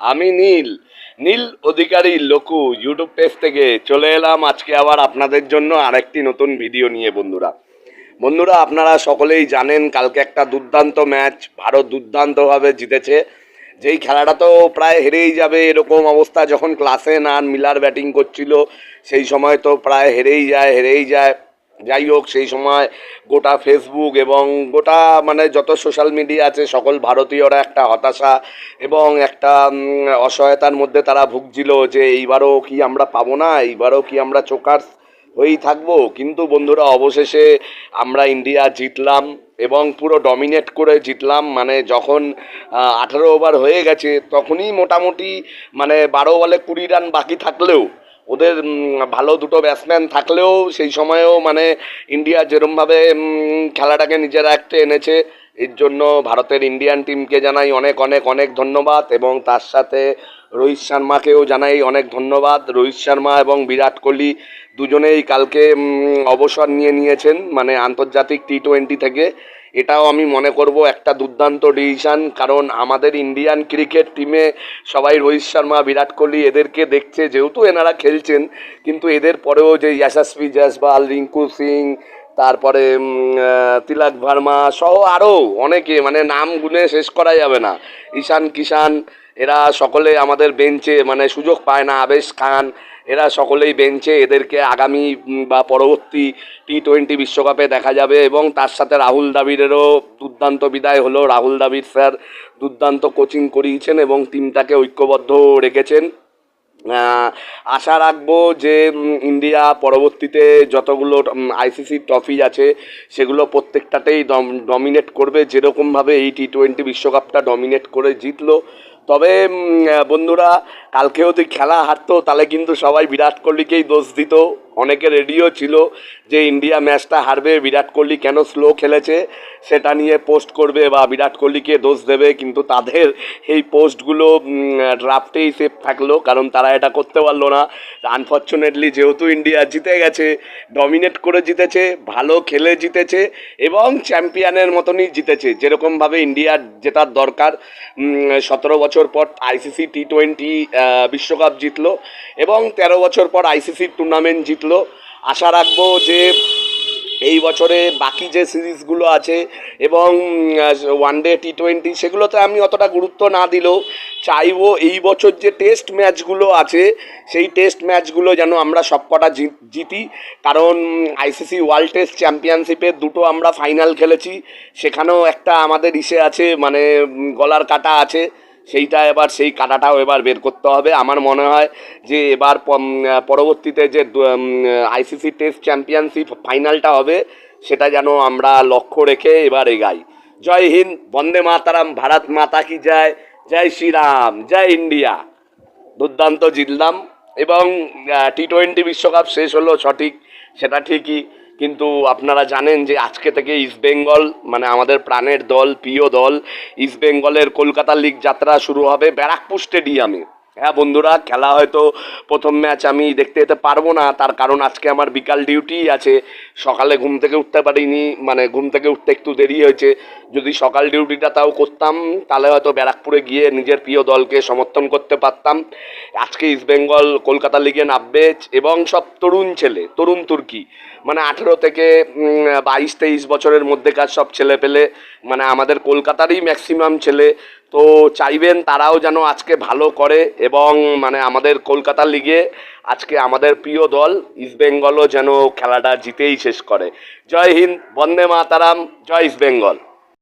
আমি নীল। নীল অধিকারী লোকু YouTube page থেকে চলে এলাম। আজকে আবার আপনাদের জন্য আরেকটি নতুন ভিডিও নিয়ে, বন্ধুরা। বন্ধুরা, আপনারা সকলেই জানেন, কালকে একটা দুর্দান্ত ম্যাচ ভারত দুর্দান্তভাবে জিতেছে। যেই খেলাটা তো প্রায় হেরেই যাবে, এরকম অবস্থা যখন ক্লাসে নান মিলার ব্যাটিং করছিল, সেই সময় তো প্রায় হেরেই যায় হেরেই যায়। যাই হোক, সেই সময় গোটা ফেসবুক এবং গোটা মানে যত সোশ্যাল মিডিয়া আছে, সকল ভারতীয়রা একটা হতাশা এবং একটা অসহায়তার মধ্যে তারা ভুগছিল যে এইবারও কি আমরা পাবো না, এইবারও কি আমরা চোকার হয়েই থাকব। কিন্তু বন্ধুরা, অবশেষে আমরা ইন্ডিয়া জিতলাম এবং পুরো ডমিনেট করে জিতলাম। মানে যখন আঠারো ওভার হয়ে গেছে, তখনই মোটামুটি মানে বারো বলে কুড়ি রান বাকি থাকলেও ওদের ভালো দুটো ব্যাটসম্যান থাকলেও সেই সময়েও মানে ইন্ডিয়া যেরমভাবে খেলাটাকে নিজেরা একটা এনেছে, এর জন্য ভারতের ইন্ডিয়ান টিমকে জানাই অনেক অনেক অনেক ধন্যবাদ এবং তার সাথে রোহিত শর্মাকেও জানাই অনেক ধন্যবাদ। রোহিত শর্মা এবং বিরাট কোহলি দুজনেই কালকে অবসর নিয়ে নিয়েছেন মানে আন্তর্জাতিক টি টোয়েন্টি থেকে। এটাও আমি মনে করব একটা দুর্দান্ত ডিসিশন কারণ আমাদের ইন্ডিয়ান ক্রিকেট টিমে সবাই রোহিত শর্মা, বিরাট কোহলি এদেরকে দেখছে, যেহেতু এনারা খেলছেন, কিন্তু এদের পরেও যে যশস্বী জয়সওয়াল রিঙ্কু সিং তারপরে তিলক ভার্মা সহ আরও অনেকে মানে নাম গুনে শেষ করা যাবে না। ঈশান কিষান এরা সকলে আমাদের বেঞ্চে মানে সুযোগ পায় না। আবেশ খান এরা সকলেই বেঞ্চে এদেরকে আগামী বা পরবর্তী টি টোয়েন্টি বিশ্বকাপে দেখা যাবে এবং তার সাথে রাহুল দ্রাবিড়েরও দুর্দান্ত বিদায় হলো। রাহুল দ্রাবিড় স্যার দুর্দান্ত কোচিং করিয়েছেন এবং টিমটাকে ঐক্যবদ্ধ রেখেছেন। আশা রাখব যে ইন্ডিয়া পরবর্তীতে যতগুলো আইসিসি ট্রফি আছে, সেগুলো প্রত্যেকটাতেই ডমিনেট করবে। যেরকমভাবে এই টি টোয়েন্টি বিশ্বকাপটা ডমিনেট করে জিতলো তবে বন্ধুরা, কালকে যদি খেলা হারতো, তাহলে কিন্তু সবাই বিরাট কোহলিকেই দোষ দিত। অনেকে রেডিও ছিল যে ইন্ডিয়া ম্যাচটা হারবে, বিরাট কোহলি কেন স্লো খেলেছে, সেটা নিয়ে পোস্ট করবে বা বিরাট কোহলিকে দোষ দেবে, কিন্তু তাদের এই পোস্টগুলো ড্রাফটেই সেফ থাকল, কারণ তারা এটা করতে পারল না। আনফর্চুনেটলি যেহেতু ইন্ডিয়া জিতে গেছে, ডমিনেট করে জিতেছে, ভালো খেলে জিতেছে, এবং চ্যাম্পিয়নের মতনই জিতেছে। যেরকমভাবে ইন্ডিয়ার জেতার দরকার সতেরো বছর পর আইসিসি টি টোয়েন্টি বিশ্বকাপ জিতলো এবং তেরো বছর পর আইসিসি টুর্নামেন্ট জিতলো। আশা রাখব যে এই বছরে বাকি যে সিরিজগুলো আছে এবং ওয়ান ডে টি টোয়েন্টি সেগুলোতে আমি অতটা গুরুত্ব না দিলেও চাইব এই বছর যে টেস্ট ম্যাচগুলো আছে, সেই টেস্ট ম্যাচগুলো যেন আমরা সবকটা জিতি কারণ আইসিসি ওয়ার্ল্ড টেস্ট চ্যাম্পিয়নশিপে দুটো আমরা ফাইনাল খেলেছি। সেখানেও একটা আমাদের ইসে আছে মানে গলার কাটা আছে। সেইটা এবার, সেই কাটাটাও এবার বের করতে হবে। আমার মনে হয় যে এবার পরবর্তীতে যে আইসিসি টেস্ট চ্যাম্পিয়নশিপ ফাইনালটা হবে, সেটা যেন আমরা লক্ষ্য রেখে এবার এগাই। জয় হিন্দ, বন্দে মাতারাম, ভারত মাতা কি জয়? জয় শ্রীরাম, জয় ইন্ডিয়া। দুর্দান্ত জিতলাম এবং টি টোয়েন্টি বিশ্বকাপ শেষ হলো সঠিক, সেটা ঠিকই। কিন্তু আপনারা জানেন যে আজকে থেকে ইস্ট বেঙ্গল মানে আমাদের প্রাণের দল, প্রিয় দল ইস্ট বেঙ্গলের কলকাতা লিগ যাত্রা শুরু হবে ব্যারাকপুর স্টেডিয়ামে। হ্যাঁ বন্ধুরা, খেলা হয়তো প্রথম ম্যাচ আমি দেখতে যেতে পারব না। তার কারণ আজকে আমার বিকাল ডিউটি আছে। সকালে ঘুম থেকে উঠতে পারিনি মানে ঘুম থেকে উঠতে একটু দেরি হয়েছে। যদি সকাল ডিউটিটা তাও করতাম, তাহলে হয়তো ব্যারাকপুরে গিয়ে নিজের প্রিয় দলকে সমর্থন করতে পারতাম। আজকে ইস্টবেঙ্গল কলকাতা লিগে নামবে, এবং সব তরুণ ছেলে, তরুণ তুর্কি। মানে আঠেরো থেকে বাইশ, তেইশ বছরের মধ্যেকার সব ছেলে পেলে মানে আমাদের কলকাতারই ম্যাক্সিমাম ছেলে। তো চাইবেন তারাও যেন আজকে ভালো করে এবং মানে আমাদের কলকাতা লিগে আজকে আমাদের প্রিয় দল ইস্টবেঙ্গলও যেন খেলাটা জিতেই শেষ করে। জয় হিন্দ, বন্দে মাতারাম, জয় ইস্টবেঙ্গল